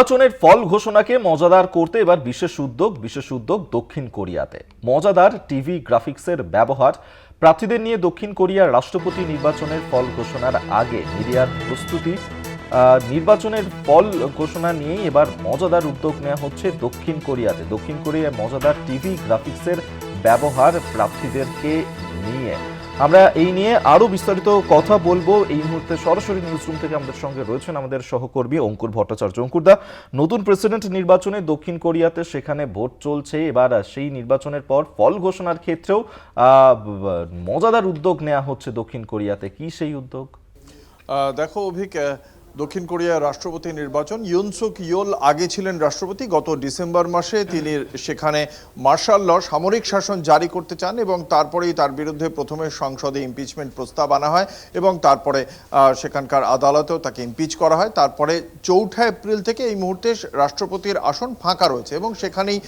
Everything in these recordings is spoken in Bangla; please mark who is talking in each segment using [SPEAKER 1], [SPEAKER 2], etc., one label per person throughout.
[SPEAKER 1] নির্বাচনের ফল ঘোষণাকে মজাদার করতে এবার বিশেষ উদ্যোগ বিশেষ উদ্যোগ দক্ষিণ কোরিয়াতে। মজাদার টিভি গ্রাফিক্সের ব্যবহার প্রার্থীদের নিয়ে দক্ষিণ কোরিয়ার রাষ্ট্রপতি নির্বাচনের ফল ঘোষণার আগে মিডিয়ার প্রস্তুতি নির্বাচনের ফল ঘোষণা নিয়েই এবার মজাদার উদ্যোগ নেওয়া হচ্ছে দক্ষিণ কোরিয়াতে। দক্ষিণ কোরিয়ায় মজাদার টিভি গ্রাফিক্সের ব্যবহার প্রার্থীদেরকে নিয়ে। আমরা এই নিয়ে আরও বিস্তারিত কথা বলব। এই মুহূর্তে সরাসরি নিউজ রুম থেকে আমাদের সঙ্গে রয়েছেন আমাদের সহকর্মী অঙ্কুর ভট্টাচার্য। অঙ্কুরদা নতুন প্রেসিডেন্ট নির্বাচনে দক্ষিণ কোরিয়াতে সেখানে ভোট চলছে। এবার সেই নির্বাচনের পর ফল ঘোষণার ক্ষেত্রেও মজাদার উদ্যোগ নেওয়া হচ্ছে দক্ষিণ কোরিয়াতে। কি সেই উদ্যোগ?
[SPEAKER 2] দেখো অভিক দক্ষিণ কোরিয়ার রাষ্ট্রপতি নির্বাচন। ইউনসুক ইয়োল আগে ছিলেন রাষ্ট্রপতি। গত ডিসেম্বর মাসে তিনি সেখানে মার্শাল ল, সামরিক শাসন জারি করতে চান এবং তারপরেই তার বিরুদ্ধে প্রথমে সংসদে ইমপিচমেন্ট প্রস্তাব আনা হয় এবং তারপরে সেখানকার আদালতেও তাকে ইমপিচ করা হয়। তারপরে চৌঠা এপ্রিল থেকে এই মুহূর্তে রাষ্ট্রপতির আসন ফাঁকা রয়েছে এবং সেখানেই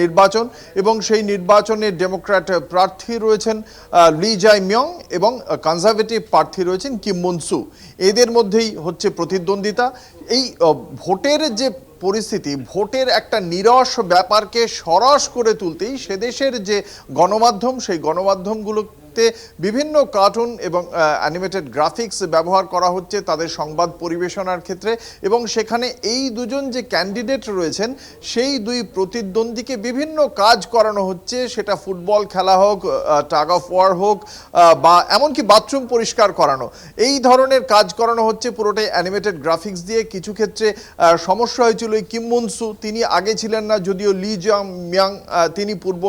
[SPEAKER 2] নির্বাচন এবং সেই নির্বাচনে ডেমোক্র্যাট প্রার্থী রয়েছেন লি জাই মিয়ং এবং কনজারভেটিভ প্রার্থী রয়েছেন কিম মুনসু এদের মধ্যেই হচ্ছে প্রতিদ্বন্দ্বিতা। এই ভোটের যে পরিস্থিতি, ভোটের একটা নিরস ব্যাপারকে সরস করে তুলতেই সে দেশের যে গণমাধ্যম, সেই গণমাধ্যমগুলোতে বিভিন্ন কার্টুন এবং অ্যানিমেটেড গ্রাফিক্স ব্যবহার করা হচ্ছে তাদের সংবাদ পরিবেশনার ক্ষেত্রে এবং সেখানে এই দুজন যে ক্যান্ডিডেট রয়েছেন, সেই দুই প্রতিদ্বন্দ্বীকে বিভিন্ন কাজ করানো হচ্ছে। সেটা ফুটবল খেলা হোক টাগ অফ ওয়ার হোক বা এমনকি বাথরুম পরিষ্কার করানো। এই ধরনের কাজ করানো হচ্ছে পুরোটাই অ্যানিমেটেড গ্রাফিক্স দিয়ে। কিছু ক্ষেত্রে সমস্যা হয়েছিল এই কিম তিনি আগে ছিলেন না, যদিও লি জাং মিয়াং তিনি পূর্ব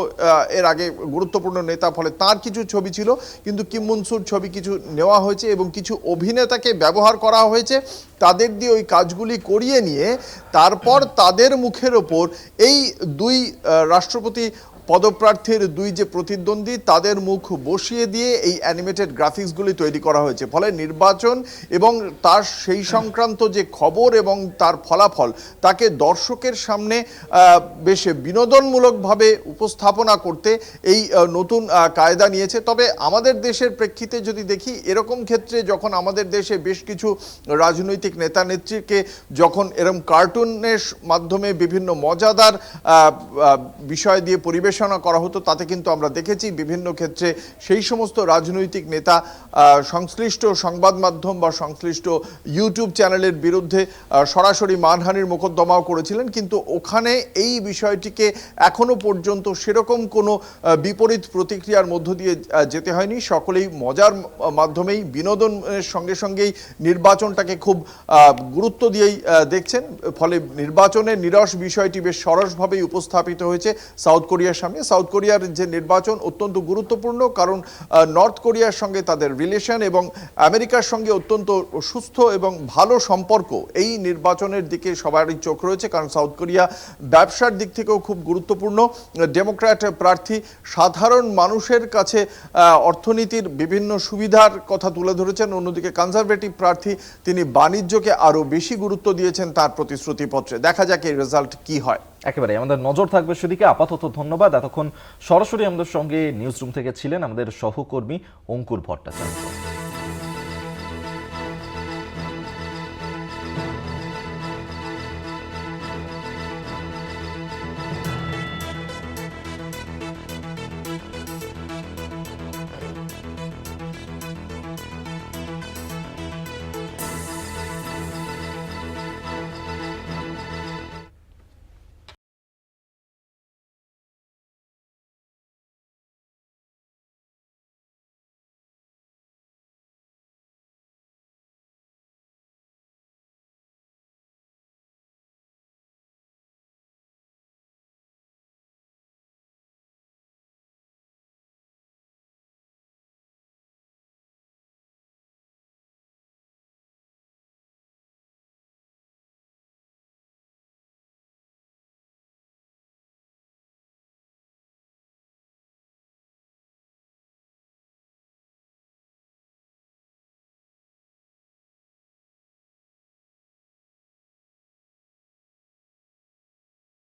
[SPEAKER 2] এর আগে গুরুত্বপূর্ণ নেতা, ফলে তার কিছু ছবি ছিল। কিন্তু কিম মুনসুর ছবি কিছু নেওয়া হয়েছে এবং কিছু অভিনেতাকে ব্যবহার করা হয়েছে। তাদের দিয়ে ওই কাজগুলি করিয়ে নিয়ে তারপর তাদের মুখের ওপর এই দুই রাষ্ট্রপতি পদপ্রার্থীর দুই যে প্রতিদ্বন্দ্বী তাদের মুখ বসিয়ে দিয়ে এই অ্যানিমেটেড গ্রাফিক্সগুলি তৈরি করা হয়েছে। ফলে নির্বাচন এবং তার সেই সংক্রান্ত যে খবর এবং তার ফলাফল তাকে দর্শকের সামনে বেশ বিনোদনমূলকভাবে উপস্থাপনা করতে এই নতুন কায়দা নিয়েছে। তবে আমাদের দেশের প্রেক্ষিতে যদি দেখি এরকম ক্ষেত্রে যখন আমাদের দেশে বেশ কিছু রাজনৈতিক নেতা নেত্রীকে যখন এরকম কার্টুনের মাধ্যমে বিভিন্ন মজাদার বিষয় দিয়ে পরিবেশনা করা হতো, তাতে কিন্তু আমরা দেখেছি বিভিন্ন ক্ষেত্রে সেই সমস্ত রাজনৈতিক নেতা সংশ্লিষ্ট সংবাদ মাধ্যম বা সংশ্লিষ্ট ইউটিউব চ্যানেলের বিরুদ্ধে সরাসরি মানহানির মোকদ্দমাও করেছিলেন। কিন্তু ওখানে এই বিষয়টিকে এখনও পর্যন্ত সেরকম কোনো বিপরীত প্রতিক্রিয়ার মধ্য দিয়ে যেতে হয়নি। সকলেই মজার মাধ্যমেই বিনোদনের সঙ্গে সঙ্গেই নির্বাচনটাকে খুব গুরুত্ব দিয়েই দেখছেন। ফলে নির্বাচনের নিরস বিষয়টি বেশ সরসভাবেই উপস্থাপিত হয়েছে সাউথ কোরিয়ার সামনে। সাউথ কোরিয়ার যে নির্বাচন অত্যন্ত গুরুত্বপূর্ণ, কারণ নর্থ কোরিয়ার সঙ্গে তাদের রিলেশন এবং আমেরিকার সঙ্গে অত্যন্ত সুস্থ এবং ভালো সম্পর্ক এই নির্বাচনের দিকে সবারই চোখ রয়েছে, কারণ সাউথ কোরিয়া ব্যবসার দিক থেকেও খুব গুরুত্বপূর্ণ। ডেমোক্র্যাট প্রার্থী, সাধারণ মানুষের কাছে অর্থনীতির বিভিন্ন সুবিধার কথা তুলে ধরেছেন। অন্যদিকে কনজারভেটিভ প্রার্থী, তিনি বাণিজ্যকে আরও বেশি গুরুত্ব দিয়েছেন তার প্রতিশ্রুতিপত্রে। দেখা যাক এই রেজাল্ট কি হয়।
[SPEAKER 1] একেবারে আমাদের নজর থাকবে সেদিকে। আপাতত ধন্যবাদ। এতক্ষণ সরাসরি আমাদের সঙ্গে নিউজ রুম থেকে ছিলেন আমাদের সহকর্মী অঙ্কুর ভট্টাচার্য।